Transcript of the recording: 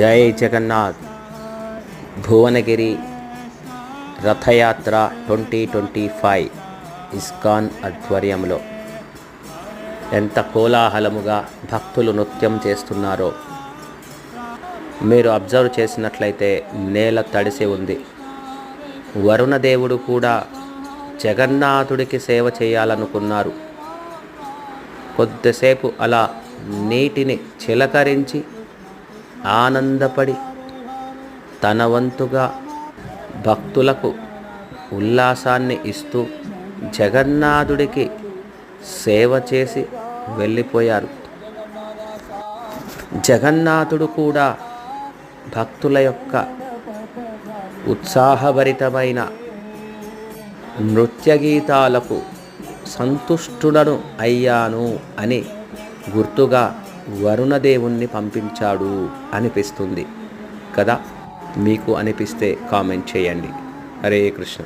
Jai Jagannath. Bhuvanagiri Rathyatra twenty twenty five ISKCON ఆధ్వర్యంలో ఎంత కోలాహలముగా భక్తులు నృత్యం చేస్తున్నారో. మీరు అబ్జర్వ్ చేసినట్లయితే నేల తడిసి ఉంది. వరుణదేవుడు కూడా జగన్నాథుడికి సేవ చేయాలనుకున్నారు. కొద్దిసేపు అలా నీటిని చిలకరించి ఆనందపడి తన వంతుగా భక్తులకు ఉల్లాసాన్ని ఇస్తూ జగన్నాథుడికి సేవ చేసి వెళ్ళిపోయారు. జగన్నాథుడు కూడా భక్తుల యొక్క ఉత్సాహభరితమైన నృత్య గీతాలకు సంతుష్టుడను అయ్యాను అని గుర్తుగా వరుణదేవుణ్ణి పంపించాడు అనిపిస్తుంది. కదా? మీకు అనిపిస్తే కామెంట్ చేయండి. హరే కృష్ణ.